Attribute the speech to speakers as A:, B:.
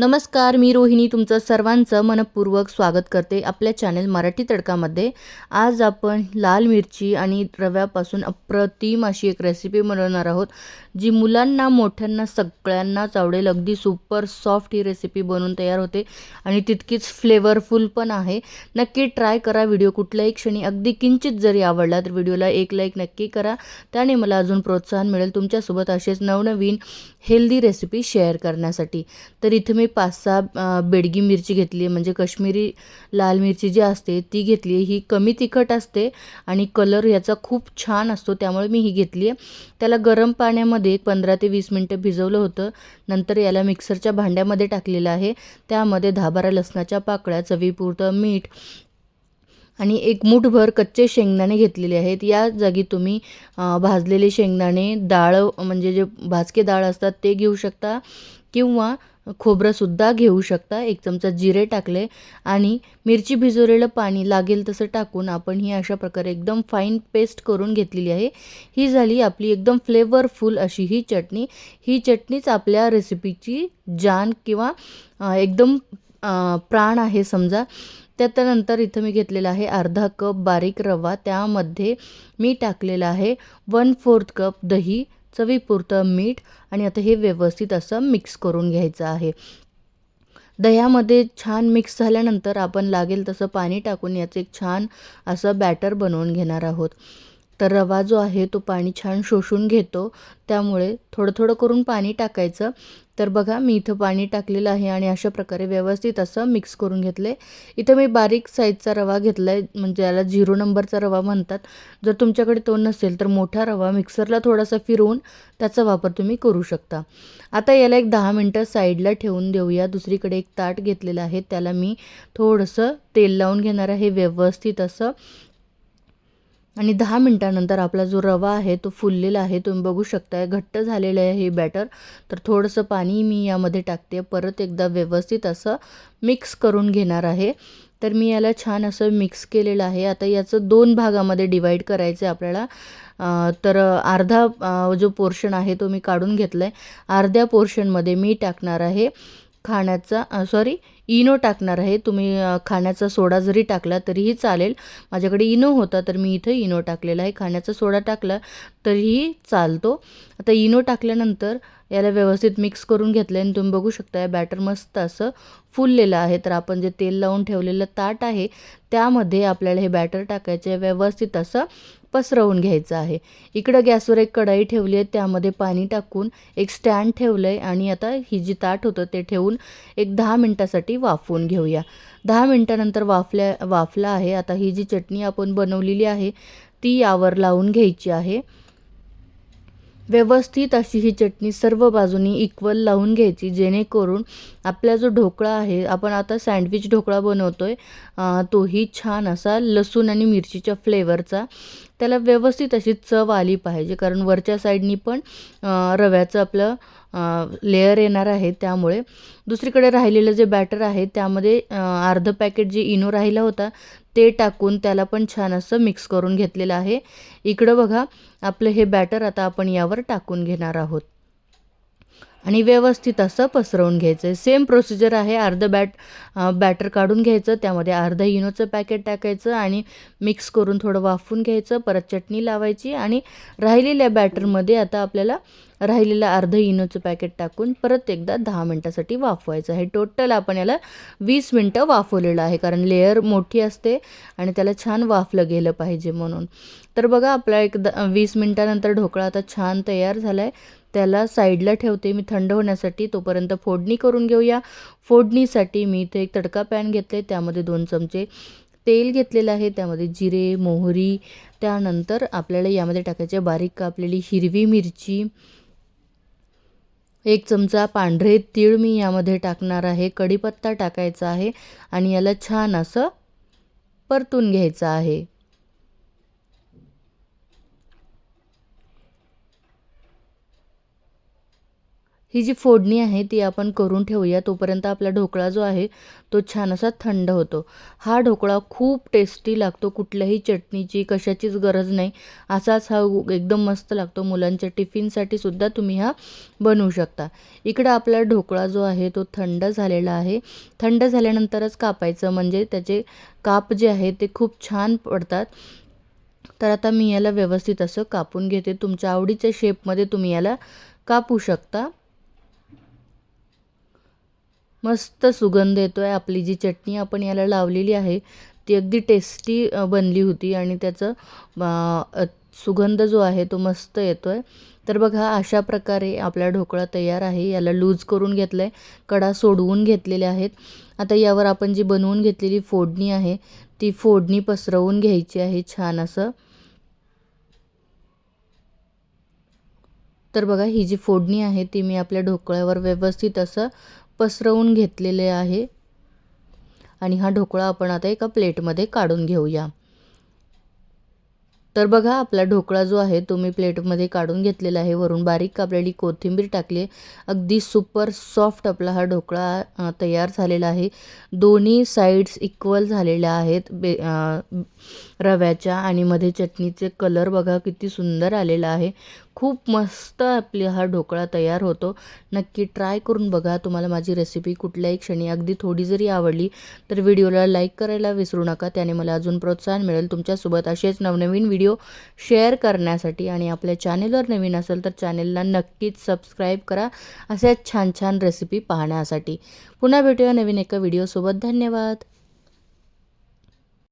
A: नमस्कार मी रोहिणी. तुमचं सर्वांचं मनपूर्वक स्वागत करते आपल्या चॅनल मराठी तडकामध्ये. आज आपण लाल मिरची आणि रव्यापासून अप्रतिम अशी एक रेसिपी बनवणार आहोत जी मुलांना मोठ्यांना सगळ्यांनाच आवडेल. अगदी सुपर सॉफ्ट ही रेसिपी बनवून तयार होते आणि तितकीच फ्लेवरफुल पण आहे. नक्की ट्राय करा व्हिडिओ कुठल्याही क्षणी. अगदी किंचित जरी आवडला तर व्हिडिओला एक लाईक नक्की करा. त्याने मला अजून प्रोत्साहन मिळेल तुमच्यासोबत असेच नवनवीन हेल्दी रेसिपी शेअर करण्यासाठी. तर इथे मी पाच सहा बेडगी मिरची घेतली आहे म्हणजे कश्मीरी लाल मिरची जी असते ती घेतली आहे ही कमी तिखट असते आणि कलर याचा खूप छान असतो त्यामुळे मी ही घेतली आहे त्याला गरम पाण्यामध्ये एक पंधरा ते वीस मिनटं भिजवलं होतं. नंतर याला मिक्सरच्या भांड्यामध्ये टाकलेलं आहे. त्यामध्ये दहा बारा लसणाच्या पाकळ्या चवीपुरतं मीठ आणि एक मूठभर कच्चे शेंगदाणे घेतलेले आहेत. या जागी तुम्ही भाजलेले शेंगदाणे डाळ म्हणजे जे भाजके डाळ असतात ते घेऊ शकता किंवा खोबरंसुद्धा घेऊ शकता. एक चमचा जिरे टाकले आणि मिरची भिजवलेलं पाणी लागेल तसं टाकून आपण ही अशा प्रकारे एकदम फाईन पेस्ट करून घेतलेली आहे. ही झाली आपली एकदम फ्लेवरफुल अशी ही चटणी. ही चटणीच आपल्या रेसिपीची जान किंवा एकदम प्राण आहे समजा. त्यानंतर इथं मी घेतलेला आहे अर्धा कप बारीक रवा. त्यामध्ये मी टाकलेला आहे वन फोर्थ कप दही. चवीपुरतं मीठ आणि आता हे व्यवस्थित असं मिक्स करून घ्यायचं आहे. दह्यामध्ये छान मिक्स झाल्यानंतर आपण लागेल तसं पाणी टाकून याचं एक छान असं बॅटर बनवून घेणार आहोत. तर रवा जो आहे तो पाणी छान शोषून घेतो. त्यामुळे थोडं थोडं करून पाणी टाकायचं. तर बघा मी इथं पाणी टाकलेलं आहे आणि अशा प्रकारे व्यवस्थित असं मिक्स करून घेतलं आहे इथं मी बारीक साईजचा रवा घेतला आहे म्हणजे याला झिरो नंबरचा रवा म्हणतात. जर तुमच्याकडे तो नसेल तर मोठा रवा मिक्सरला थोडासा फिरवून त्याचा वापर तुम्ही करू शकता. आता याला एक दहा मिनटं साईडला ठेवून देऊया. दुसरीकडे एक ताट घेतलेलं आहे. त्याला मी थोडंसं तेल लावून घेणार आहे. व्यवस्थित असं आणि दहा मिनटानंतर आपला जो रवा आहे तो फुललेला आहे तुम्ही बघू शकताय घट्ट झालेलं आहे हे बॅटर तर थोडंसं पाणी मी यामध्ये टाकते. परत एकदा व्यवस्थित असं मिक्स करून घेणार आहे. तर मी याला छान असं मिक्स केलेलं आहे. आता याचं दोन भागामध्ये डिवाईड करायचं आहे आपल्याला तर अर्धा जो पोर्शन आहे तो मी काढून घेतला आहे अर्ध्या पोर्शनमध्ये मी टाकणार आहे. खाण्याचा सॉरी इनो टाकणार आहे. तुम्ही खाण्याचा सोडा जरी टाकला तरीही चालेल. माझ्याकडे इनो होता तर मी इथं इनो टाकलेला आहे. खाण्याचा सोडा टाकला तरीही चालतो. आता इनो टाकल्यानंतर याला व्यवस्थित मिक्स करून घेतलं आहे आणि तुम्ही बघू शकता बॅटर मस्त असं फुललेलं आहे. तर आपण जे तेल लावून ठेवलेलं ताट आहे त्यामध्ये आपल्याला हे बॅटर टाकायचे व्यवस्थित असं पसरवून घ्यायचं आहे. इकडं गॅसवर एक कढाई ठेवली आहे त्यामध्ये पाणी टाकून एक स्टँड ठेवलं आहे आणि आता ही जी ताट होतं ते ठेवून एक दहा मिनटासाठी वाफवून घेऊया. दहा मिनटानंतर वाफल्या वाफला आहे. आता ही जी चटणी आपण बनवलेली आहे ती यावर लावून घ्यायची आहे. व्यवस्थित अशी ही चटणी सर्व बाजूनी इक्वल लावून घ्यायची जेणेकरून आपला जो ढोकळा आहे आपण आता सँडविच ढोकळा बनवतो आहे तोही छान असा लसूण आणि मिरचीच्या फ्लेवरचा त्याला व्यवस्थित अशी चव आली पाहिजे. कारण वरच्या साईडनी पण रव्याचं आपलं लेअर येणार आहे त्यामुळे दुसरीकडे राहिलेलं जे बॅटर आहे त्यामध्ये अर्धं पॅकेट जे इनो राहिला होता ते टाकून त्याला पण छान असं मिक्स करून घेतलेलं आहे. इकडं बघा आपलं हे बॅटर आता आपण यावर टाकून घेणार आहोत. आणि व्यवस्थित असं पसरवून घ्यायचं. आहे सेम प्रोसिजर आहे अर्धं बॅट बॅटर काढून घ्यायचं त्यामध्ये अर्धं इनोचं पॅकेट टाकायचं आणि मिक्स करून थोडं वाफून घ्यायचं परत चटणी लावायची आणि राहिलेल्या बॅटरमध्ये आता आपल्याला राहिलेलं अर्धं इनोचं पॅकेट टाकून परत एकदा दहा मिनटासाठी वाफवायचं आहे. टोटल आपण याला वीस मिनटं वाफवलेलं आहे कारण लेअर मोठी असते आणि त्याला छान वाफलं गेलं पाहिजे म्हणून. तर बघा आपला एकदा वीस मिनटानंतर ढोकळा आता छान तयार झाला आहे त्याला साईडला ठेवते मी थंड होण्यासाठी तोपर्यंत फोडणी करून घेऊया. फोडणीसाठी मी इथे एक तडका पॅन घेतले त्यामध्ये दोन चमचे तेल घेतलेलं आहे त्यामध्ये जिरे मोहरी त्यानंतर आपल्याला यामध्ये टाकायचे बारीक कापलेली हिरवी मिरची. एक चमचा पांढरे तीळ मी यामध्ये टाकणार आहे कढीपत्ता टाकायचा आहे आणि याला छान असं परतून घ्यायचं आहे. ही जी फोडणी आहे ती आपण करून ठेवूया तोपर्यंत आपला ढोकळा जो आहे तो छान असा थंड होतो. हा ढोकळा खूप टेस्टी लागतो कुठल्याही चटणीची कशाचीच गरज नाही. असाच हा एकदम मस्त लागतो. मुलांच्या टिफिनसाठी सुद्धा तुम्ही हा बनवू शकता. इकडं आपला ढोकळा जो आहे तो थंड झालेला आहे. थंड झाल्यानंतरच कापायचं म्हणजे त्याचे काप जे आहे ते खूप छान पडतात. तर आता मी याला व्यवस्थित असं कापून घेते. तुमच्या आवडीच्या शेपमध्ये तुम्ही याला कापू शकता. मस्त सुगंध येतो आहे आपली जी चटणी आपण याला लावलेली आहे ती अगदी टेस्टी बनली होती आणि त्याचं सुगंध जो आहे तो मस्त येतो आहे तर बघा अशा प्रकारे आपला ढोकळा तयार आहे. याला लूज करून घेतला आहे कडा सोडवून घेतलेल्या आहेत. आता यावर आपण जी बनवून घेतलेली फोडणी आहे ती फोडणी पसरवून घ्यायची आहे छान असं. तर बघा ही जी फोडणी आहे ती मी आपल्या ढोकळ्यावर व्यवस्थित असं पसरवून घेतलेले आहे. आणि हा ढोकळा आपण आता एका प्लेटमध्ये काढून घेऊया. तर बघा आपला ढोकळा जो आहे तो मी प्लेटमध्ये काढून घेतलेला आहे. वरून बारीक कापलेली कोथिंबीर टाकली आहे. अगदी सुपर सॉफ्ट आपला हा ढोकळा तयार झालेला आहे. दोन्ही साईड्स इक्वल झालेल्या आहेत. बे रव्याच्या आणि मध्ये चटणीचे कलर बघा किती सुंदर आलेला आहे. खूप मस्त आपली हा ढोकळा तयार होतो. नक्की ट्राय करून बघा. तुम्हाला माझी रेसिपी कुठल्याही क्षणी अगदी थोडी जरी आवडली तर व्हिडिओला लाईक करायला विसरू नका. त्याने मला अजून प्रोत्साहन मिळेल तुमच्यासोबत असेच नवनवीन व्हिडिओ शेअर करण्यासाठी. आणि आपल्या चॅनेलवर नवीन असेल तर चॅनेलला नक्कीच सबस्क्राईब करा. अशाच छान छान रेसिपी पाहण्यासाठी. पुन्हा भेटूया नवीन एका व्हिडिओसोबत धन्यवाद!